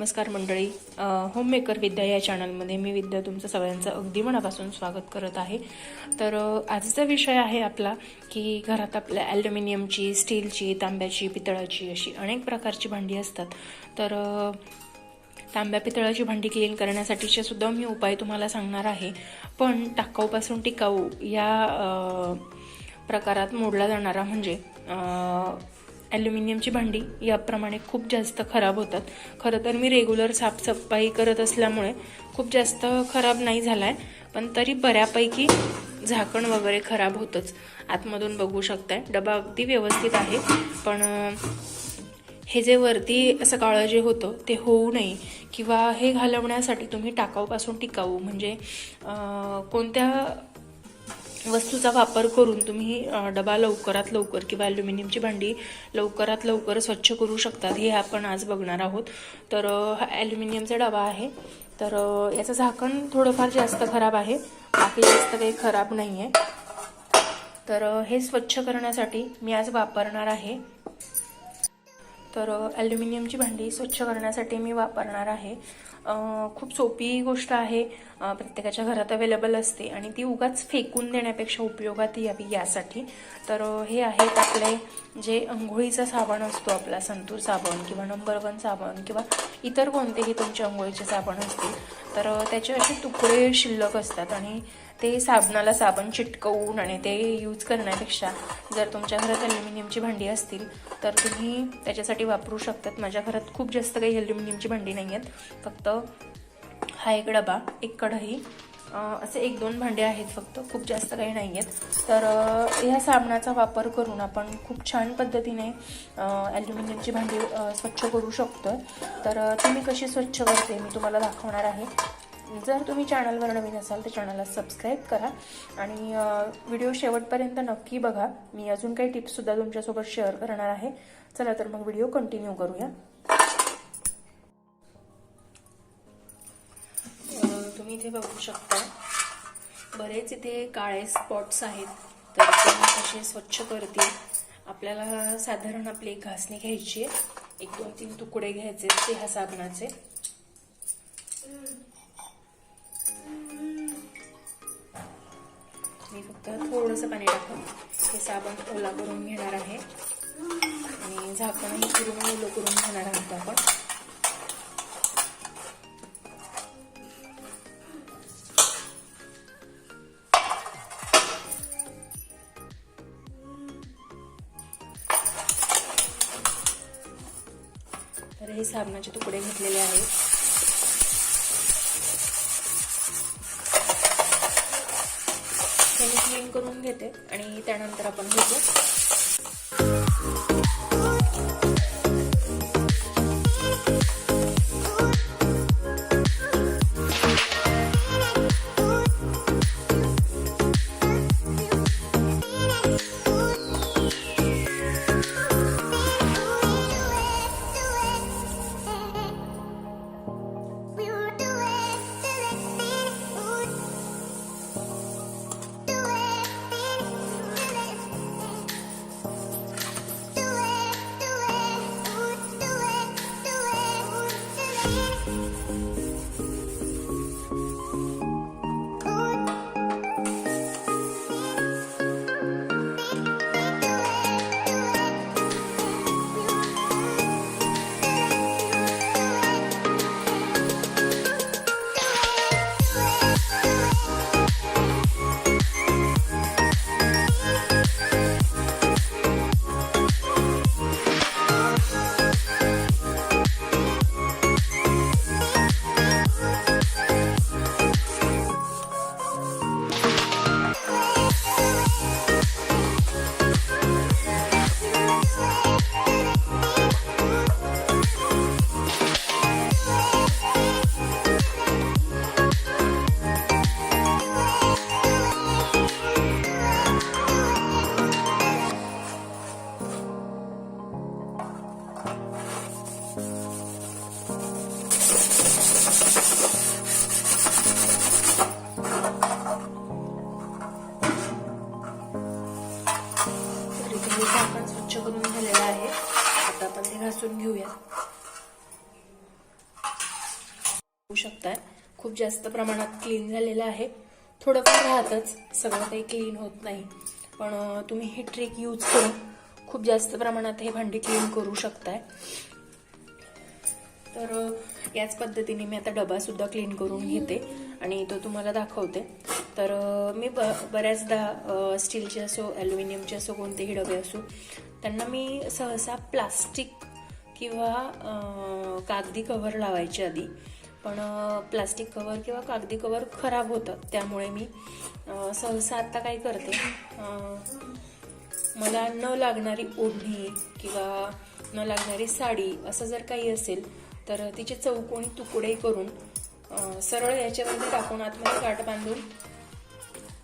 नमस्कार मंडळी. होममेकर विद्या या चॅनलमध्ये मी विद्या तुमचं सगळ्यांचं अगदी मनापासून स्वागत करत आहे. तर आजचा विषय आहे आपला की घरात आपल्या ॲल्युमिनियमची स्टीलची तांब्याची पितळाची अशी अनेक प्रकारची भांडी असतात. तर तांब्या पितळाची भांडी क्लीन करण्यासाठीचे सुद्धा मी उपाय तुम्हाला सांगणार आहे. पण टाकाऊपासून टिकाऊ या प्रकारात मोडला जाणारा म्हणजे ॲल्युमिनियमची भांडी याप्रमाणे खूप जास्त खराब होतात. खरं तर मी रेग्युलर साफसफाई करत असल्यामुळे खूप जास्त खराब नाही झाला आहे पण तरी बऱ्यापैकी झाकण वगैरे खराब होतंच. आतमधून बघू शकताय डबा अगदी व्यवस्थित आहे पण हे जे वरती असं काळं जे होतं ते होऊ नये किंवा हे घालवण्यासाठी तुम्ही टाकाऊपासून टिकाऊ. म्हणजे कोणत्या वस्तूचा वापर करून तुम्ही डबा लवकरात लवकर किंवा ॲल्युमिनियमची भांडी लवकरात लवकर स्वच्छ करू शकतात हे आपण आज बघणार आहोत. तर हा ॲल्युमिनियमचा डबा आहे. तर याचं झाकण थोडंफार जास्त खराब आहे. बाकी जास्त काही खराब नाही आहे तर हे स्वच्छ करण्यासाठी मी आज वापरणार आहे. तर ॲल्युमिनियमची भांडी स्वच्छ करण्यासाठी मी वापरणार आहे. खूप सोपी गोष्ट आहे. प्रत्येकाच्या घरात अवेलेबल असते आणि ती उगाच फेकून देण्यापेक्षा उपयोगात यावी यासाठी. तर हे आहेत आपले जे अंघोळीचा साबण असतो आपला संतूर साबण किंवा नंबर वन साबण किंवा इतर कोणतेही तुमचे अंघोळीचे साबण असतील. तर त्याचे असे तुकडे शिल्लक असतात आणि ते साबणाला साबण चिटकवून आणि ते यूज करण्यापेक्षा जर तुमच्या घरात ॲल्युमिनियमची भांडी असतील तर तुम्ही त्याच्यासाठी वापरू शकतात. माझ्या घरात खूप जास्त काही ॲल्युमिनियमची भांडी नाही आहेत. फक्त हा एक डबा एक कढई असे एक दोन भांडे आहेत फक्त. खूप जास्त काही नाही आहेत. तर ह्या साबणाचा वापर करून आपण खूप छान पद्धतीने ॲल्युमिनियमची भांडी स्वच्छ करू शकतो तर तुम्ही ती मी कशी स्वच्छ करते मी तुम्हाला दाखवणार आहे. जर तुम्ही चॅनलवर नवीन असाल तर चॅनलला सबस्क्राईब करा आणि व्हिडिओ शेवटपर्यंत नक्की बघा. मी अजून काही टिप्ससुद्धा तुमच्यासोबत शेअर करणार आहे. चला तर मग व्हिडिओ कंटिन्यू करूया. तुम्ही इथे बघू शकता. बरेच इथे काळे स्पॉट्स आहेत. तर ते मी कसे स्वच्छ करते आपल्याला साधारण आपली एक घासणी घ्यायची आहे. एक दोन तीन तुकडे घ्यायचे ते ह्या साबणाचे. मी फक्त थोडंसं पाणी टाकून हे साबण ओला करून घेणार आहे. आणि झाकणही पूर्ण ओलं करून घेणार आहोत आपण. तर हे साबणाचे तुकडे घेतलेले आहेत. करून घेते आणि त्यानंतर आपण घेतो. आपण ते घासून घेऊया. होऊ शकताय. खूप जास्त प्रमाणात क्लीन झालेलं आहे. थोडंफार राहतच. सगळं काही क्लीन होत नाही. पण तुम्ही ही ट्रिक यूज करून खूप जास्त प्रमाणात हे भांडी क्लीन करू शकताय. तर याच पद्धतीने मी आता डबा सुद्धा क्लीन करून घेते. आणि तो तुम्हाला दाखवते. तर मी ब बऱ्याचदा स्टीलचे असो ॲल्युमिनियमचे असो कोणतेही डबे असो त्यांना मी सहसा प्लास्टिक किंवा कागदी कव्हर लावायचे आधी. पण प्लास्टिक कव्हर किंवा कागदी कव्हर खराब होतं त्यामुळे मी सहसा आत्ता काय करते मला न लागणारी ओढणी किंवा न लागणारी साडी असं जर काही असेल तर तिचे चौकोनी तुकडे करून सरळ याच्यामध्ये टाकून आतमध्ये गाठ बांधून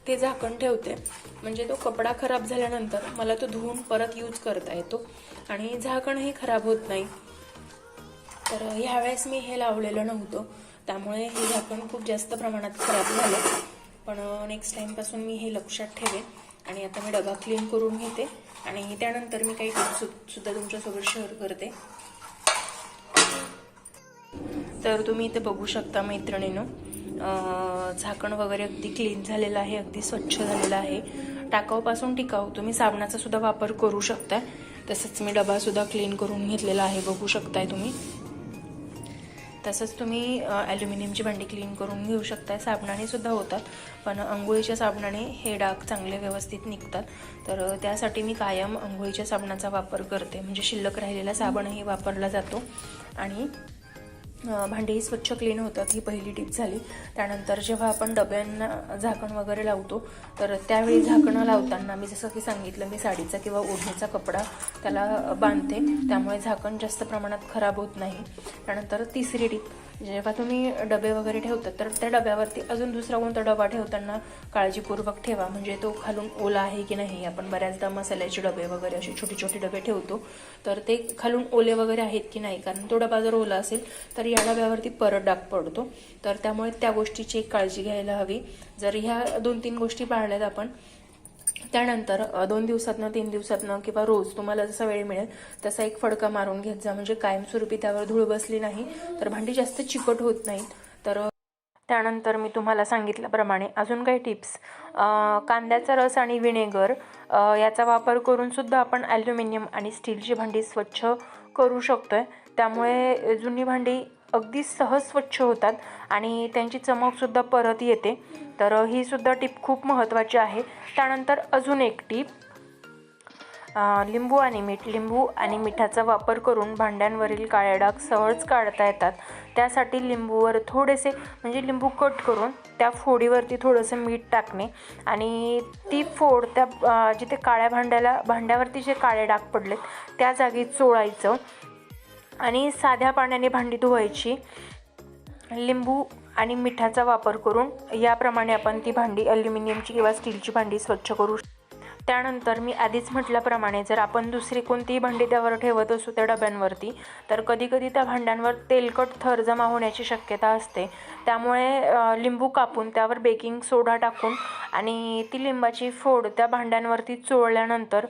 ते झाकण ठेवते. म्हणजे तो कपडा खराब झाल्यानंतर मला तो धुवून परत यूज करता येतो. आणि झाकणही खराब होत नाही. तर ह्यावेळेस मी हे लावलेलं नव्हतं. त्यामुळे हे झाकण खूप जास्त प्रमाणात खराब झालं. पण नेक्स्ट टाईमपासून मी हे लक्षात ठेवेन. आणि आता मी डबा क्लीन करून घेते. आणि त्यानंतर मी काही टिप्स सुद्धा तुमच्यासोबत शेअर करते. तर तुम्ही इथे बघू शकता मैत्रिणीनं. झाकण वगैरे अगदी क्लीन झालेलं आहे अगदी स्वच्छ झालेलं आहे. टाकाऊपासून टिकाऊ तुम्ही साबणाचा सुद्धा वापर करू शकताय. तसंच मी डबा सुद्धा क्लीन करून घेतलेला आहे बघू शकताय तुम्ही. तसंच तुम्ही ॲल्युमिनियमची भांडी क्लीन करून घेऊ शकताय. साबणाने सुद्धा होतात पण आंघोळीच्या साबणाने हे डाग चांगले व्यवस्थित निघतात. तर त्यासाठी मी कायम आंघोळीच्या साबणाचा वापर करते. म्हणजे शिल्लक राहिलेला साबणही वापरला जातो. आणि भांडीही स्वच्छ क्लीन होतात ही पहिली टीप झाली. त्यानंतर जेव्हा आपण डब्यांना झाकण वगैरे लावतो तर त्यावेळी झाकणं लावताना मी जसं की सांगितलं मी साडीचा किंवा ओढणीचा कपडा त्याला बांधते. त्यामुळे झाकण जास्त प्रमाणात खराब होत नाही. त्यानंतर तिसरी टीप म्हणजे जेव्हा तुम्ही डबे वगैरे ठेवतात तर त्या डब्यावरती अजून दुसरा कोणता डबा ठेवताना काळजीपूर्वक ठेवा. म्हणजे तो खालून ओला आहे की नाही आपण बऱ्याचदा मसाल्याचे डबे वगैरे असे छोटे छोटे डबे ठेवतो. तर ते खालून ओले वगैरे आहेत की नाही कारण तो डबा जर ओला असेल तर या डब्यावरती परत डाग पडतो. तर त्यामुळे त्या गोष्टीची एक काळजी घ्यायला हवी. जर ह्या दोन तीन गोष्टी पाळल्यात आपण त्यानंतर दोन दिवसातनं तीन दिवसातनं किंवा रोज तुम्हाला जसा वेळ मिळेल तसा एक फडका मारून घेत जा. म्हणजे कायमस्वरूपी त्यावर धूळ बसली नाही तर भांडी जास्त चिकट होत नाहीत. तर त्यानंतर मी तुम्हाला सांगितल्याप्रमाणे अजून काही टिप्स. कांद्याचा रस आणि विनेगर याचा वापर करून सुद्धा आपण ॲल्युमिनियम आणि स्टीलची भांडी स्वच्छ करू शकतोय. त्यामुळे जुनी भांडी अगदी सहज स्वच्छ होतात आणि त्यांची चमकसुद्धा परत येते. तर ही सुद्धा टीप खूप महत्त्वाची आहे. त्यानंतर अजून एक टीप. लिंबू आणि मीठ. लिंबू आणि मिठाचा वापर करून भांड्यांवरील काळे डाग सहज काढता येतात. त्यासाठी लिंबूवर थोडेसे म्हणजे लिंबू कट करून त्या फोडीवरती थोडंसं मीठ टाकणे आणि ती फोड त्या जिथे काळ्या भांड्याला भांड्यावरती जे काळे डाग पडलेत त्या जागी चोळायचं. आणि साध्या पाण्याने भांडी धुवायची लिंबू आणि मिठाचा वापर करून याप्रमाणे आपण ती भांडी ॲल्युमिनियमची किंवा स्टीलची भांडी स्वच्छ करू शकतो. त्यानंतर मी आधीच म्हटल्याप्रमाणे जर आपण दुसरी कोणतीही भांडी त्यावर ठेवत असू त्या डब्यांवरती तर कधीकधी त्या भांड्यांवर तेलकट थर जमा होण्याची शक्यता असते. त्यामुळे लिंबू कापून त्यावर बेकिंग सोडा टाकून आणि ती लिंबाची फोड त्या भांड्यांवरती चोळल्यानंतर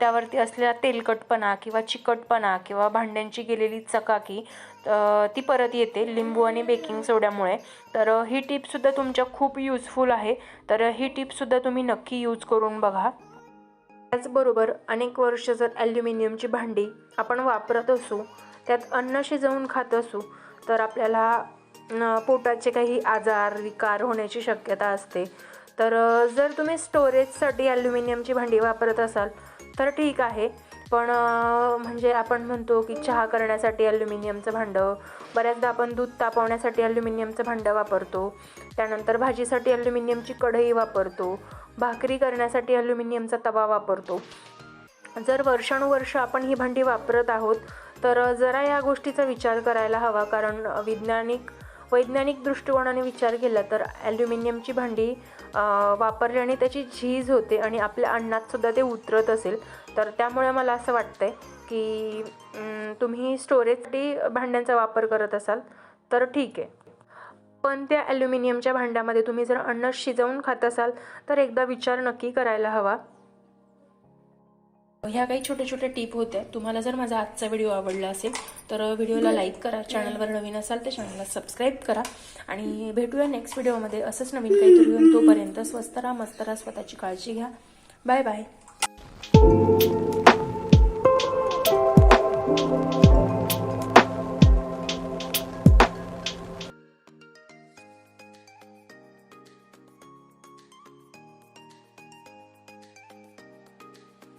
त्यावरती असलेला तेलकटपणा किंवा चिकटपणा किंवा भांड्यांची गेलेली चकाकी ती परत येते लिंबू आणि बेकिंग सोड्यामुळे. तर ही टीपसुद्धा तुमच्या खूप यूजफुल आहे. तर ही टीपसुद्धा तुम्ही नक्की यूज करून बघा. त्याचबरोबर अनेक वर्ष जर ॲल्युमिनियमची भांडी आपण वापरत असू त्यात अन्न शिजवून खात असू तर आपल्याला पोटाचे काही आजार विकार होण्याची शक्यता असते. तर जर तुम्ही स्टोरेजसाठी ॲल्युमिनियमची भांडी वापरत असाल तर ठीक आहे. पण म्हणजे आपण म्हणतो की चहा करण्यासाठी ॲल्युमिनियमचं भांडं बऱ्याचदा आपण दूध तापवण्यासाठी ॲल्युमिनियमचं भांडं वापरतो त्यानंतर भाजीसाठी ॲल्युमिनियमची कढई वापरतो भाकरी करण्यासाठी ॲल्युमिनियमचा तवा वापरतो. जर वर्षानुवर्ष आपण ही भांडी वापरत आहोत तर जरा या गोष्टीचा विचार करायला हवा. कारण वैज्ञानिक वैज्ञानिक दृष्टिकोनाने विचार केला तर ॲल्युमिनियमची भांडी वापरल्याने त्याची झीज होते आणि आपल्या अन्नातसुद्धा ते उतरत असेल. तर त्यामुळे मला असं वाटतंय की तुम्ही स्टोरेजसाठी भांड्यांचा वापर करत असाल. तर ठीक आहे. पण त्या ॲल्युमिनियमच्या भांड्यामध्ये तुम्ही जर अन्न शिजवून खात असाल तर एकदा विचार नक्की करायला हवा. ह्या काही छोट्या छोट्या टिप होत्या. तुम्हाला जर माझा आजचा व्हिडिओ आवडला असेल तर व्हिडिओला लाईक करा चॅनलवर नवीन असाल तर चॅनलला सबस्क्राईब करा. आणि भेटूया नेक्स्ट व्हिडिओमध्ये. असंच नवीन काहीतरी घेऊन तोपर्यंत स्वस्त राहा मस्त राहा स्वतःची काळजी घ्या. Bye bye.